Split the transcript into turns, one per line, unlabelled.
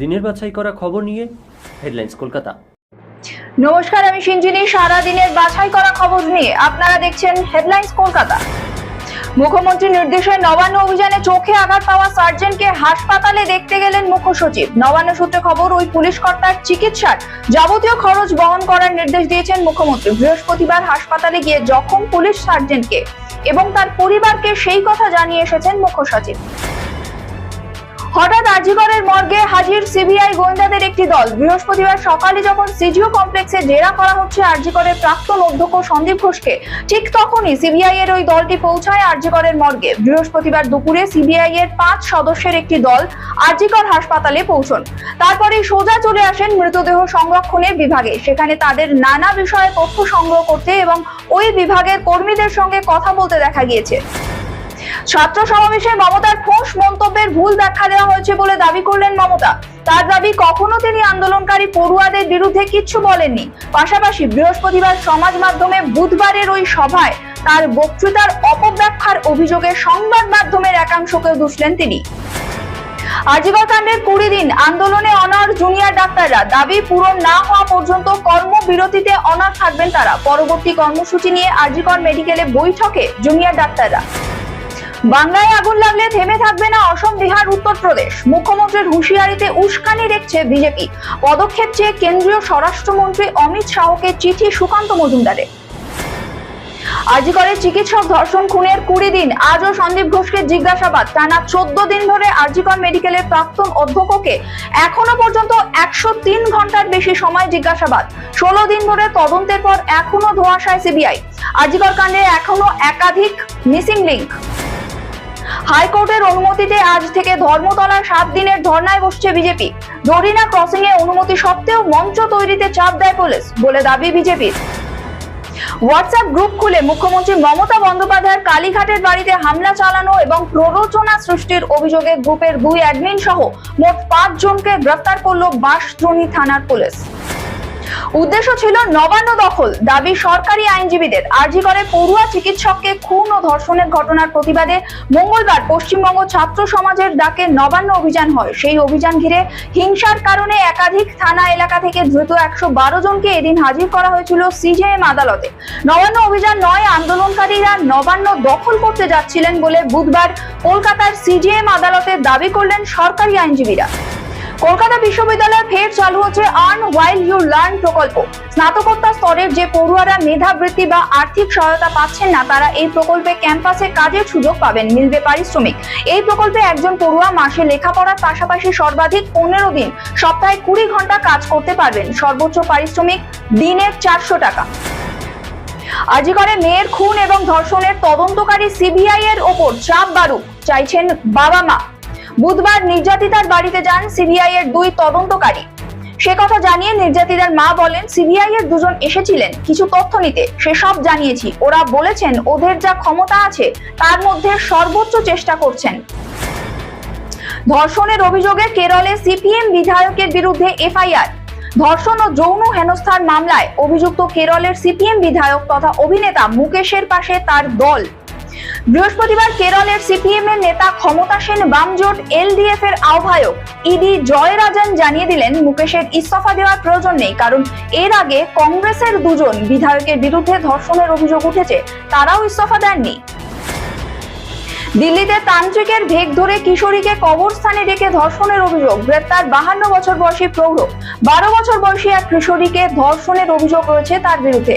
দিনের বাছাই করা খবর নিয়ে হেডলাইন্স কলকাতা।
নমস্কার, আমি সিঞ্জিনী। সারা দিনের বাছাই করা খবর নিয়ে আপনারা দেখছেন হেডলাইন্স কলকাতা। মুখ্যমন্ত্রীর নির্দেশে নবান্ন অভিযানে চোখে আঘাত পাওয়া সার্জেন্টকে হাসপাতালে দেখতে গেলেন মুখ্য সচিব নবান্ন সূত্রে খবর, ওই পুলিশ কর্তার চিকিৎসার যাবতীয় খরচ বহন করার নির্দেশ দিয়েছেন মুখ্যমন্ত্রী। বৃহস্পতিবার হাসপাতালে গিয়ে জখম পুলিশ সার্জেন্টকে এবং তার পরিবারকে সেই কথা জানিয়ে এসেছেন মুখ্য সচিব হঠাৎ আজিগড়ের মর্গে হাজির সিবিআই গোয়েন্দাদের একটি দল। বৃহস্পতিবার সকালে যখন সিজিও কমপ্লেক্সে জেরা করা হচ্ছে আরজিকরের প্রাক্তন অধ্যক্ষ সন্দীপ ঘোষকে, ঠিক তখনই সিবিআই এর ওই দলটি পৌঁছায় আরজিকরের মর্গে। বৃহস্পতিবার দুপুরে সিবিআই এর পাঁচ সদস্যের একটি দল আরজিকর হাসপাতালে পৌঁছন। তারপরে সোজা চলে আসেন মৃতদেহ সংরক্ষণের বিভাগে। সেখানে তাদের নানা বিষয়ে তথ্য সংগ্রহ করতে এবং ওই বিভাগের কর্মীদের সঙ্গে কথা বলতে দেখা গিয়েছে। ছাত্র সমাবেশে মমতার ফোঁস মন্তব্যের ভুল ব্যাখ্যা দেওয়া হয়েছে বলে দাবি করলেন মমতা। তার দাবি, কখনো তিনি আন্দোলনকারী পড়ুয়াদের বিরুদ্ধে কিচ্ছু বলেননি। পাশাপাশি বৃহস্পতিবার সমাজ মাধ্যমে বুধবারের ওই সভায় তার বক্তৃতার অপব্যাখ্যার অভিযোগে সংবাদ মাধ্যমের একাংশকেও দুষলেন তিনি। আজিগর কুড়ি দিন আন্দোলনে অনার জুনিয়র ডাক্তাররা, দাবি পূরণ না হওয়া পর্যন্ত কর্মবিরতিতে অনার থাকবেন তারা। পরবর্তী কর্মসূচি নিয়ে আজিগর মেডিকেলে বৈঠকে জুনিয়র ডাক্তাররা। বাংলায় আগুন লাগলে থেমে থাকবে না অসম বিহার, উত্তরপ্রদেশ। মুখ্যমন্ত্রীর হুঁশিয়ারিতে উস্কানি দেখছে বিজেপি। পদক্ষেপ চেয়ে কেন্দ্রীয় স্বরাষ্ট্রমন্ত্রী অমিত শাহকে চিঠি সুকান্ত মজুমদারে আরজিকরের চিকিৎসক ধর্ষণ খুনের কুড়ি দিন। আজও সন্দীপ ঘোষকে জিজ্ঞাসাবাদ। টানা চোদ্দ দিন ধরে আরজিকর মেডিকেলের প্রাক্তন অধ্যক্ষকে এখনও পর্যন্ত একশো তিন ঘণ্টার বেশি সময় জিজ্ঞাসাবাদ। ষোলো দিন ধরে তদন্তের পর এখনও ধোয়াশায় সিবিআই। আরজিকর কাণ্ডে এখনও একাধিক মিসিং লিঙ্ক। হাইকোর্টের অনুমতিতে আজ থেকে ধর্মতলায় সাত দিনের ধর্নায় বসছে বিজেপি। জরিনা ক্রসিং এ অনুমতি সত্ত্বেও মঞ্চ তৈরিতে চাপ দেয় পুলিশ বলে দাবি বিজেপির। হোয়াটসঅ্যাপ গ্রুপ খুলে মুখ্যমন্ত্রী মমতা বন্দ্যোপাধ্যায়ের কালীঘাটের বাড়িতে হামলা চালানো এবং প্ররোচনা সৃষ্টির অভিযোগে গ্রুপের দুই অ্যাডমিন সহ মোট পাঁচ জনকে গ্রেফতার করল বাঁশদ্রোণী থানার পুলিশ। উদ্দেশ্য ছিল নবান্ন দখল। দাবি সরকারি আইনজীবীদের। আরজি করে পড়ুয়া চিকিৎসককে খুন ও ধর্ষণের ঘটনার প্রতিবাদে মঙ্গলবার পশ্চিমবঙ্গ ছাত্র সমাজের ডাকে নবান্ন অভিযান হয়। সেই অভিযান ঘিরে হিংসার কারণে একাধিক থানা এলাকা থেকে ধৃত একশো বারো জনকে এদিন হাজির করা হয়েছিল সিজেএম আদালতে। নবান্ন অভিযান নয়, আন্দোলনকারীরা নবান্ন দখল করতে যাচ্ছিলেন বলে বুধবার কলকাতার সিজেএম আদালতে দাবি করলেন সরকারি আইনজীবীরা। কলকাতা বিশ্ববিদ্যালয়ে ফের চালু হচ্ছে আর্ন ওয়াইল ইউ লার্ন প্রকল্প। স্নাতকোত্তর স্তরের যে পড়ুয়ারা মেধাবৃত্তি বা আর্থিক সহায়তা পাচ্ছেন না, তারা এই প্রকল্পে ক্যাম্পাসে কাজের সুযোগ পাবেন, মিলবে পারিশ্রমিক। এই প্রকল্পে একজন পড়ুয়া মাসে লেখাপড়ার পাশাপাশি সর্বাধিক পনেরো দিন, সপ্তাহে কুড়ি ঘণ্টা কাজ করতে পারবেন। সর্বোচ্চ পারিশ্রমিক দিনের চারশো টাকা। আজিকরে মেয়ের খুন এবং ধর্ষণের তদন্তকারী সিবিআই এর ওপর চাপ বাড়ুক, চাইছেন বাবা মা। বুধবার নির্যাতিতার বাড়িতে যান সিবিআই এর দুই তদন্তকারী। সে কথা জানিয়ে নির্যাতিতার মা বলেন, সিবিআই এর দুজন এসেছিলেন, কিছু তথ্য নিতে। সেসব জানিয়েছি। ওরা বলেছেন, ওদের যা ক্ষমতা আছে, তার মধ্যে সর্বোচ্চ চেষ্টা করছেন। ধর্ষণের অভিযোগে কেরলে সিপিএম বিধায়কের বিরুদ্ধে এফআইআর। ধর্ষণ ও যৌন হেনস্থার মামলায় অভিযুক্ত কেরলের সিপিএম বিধায়ক তথা অভিনেতা মুকেশের পাশে তার দল। বৃহস্পতিবার কেরলের সিপিএম এর নেতা ক্ষমতাসীন বামজোট এলডিএফ এর আহ্বায়ক ইডি জয়রাজন জানিয়ে দিলেন, মুকেশের ইস্তফা দেওয়ার প্রয়োজন নেই, কারণ এর আগে কংগ্রেসের দুজন বিধায়কের বিরুদ্ধে ধর্ষণের অভিযোগ উঠেছে, তারাও ইস্তফা দেননি। দিল্লিতে তান্ত্রিকের ভেগ ধরে কিশোরীকে কবরস্থানে রেখে ধর্ষণের অভিযোগ, গ্রেপ্তার বাহান্ন বছর বয়সী প্রৌঢ়, বারো বছর বয়সী এক কিশোরীকে ধর্ষণের অভিযোগ রয়েছে তার বিরুদ্ধে।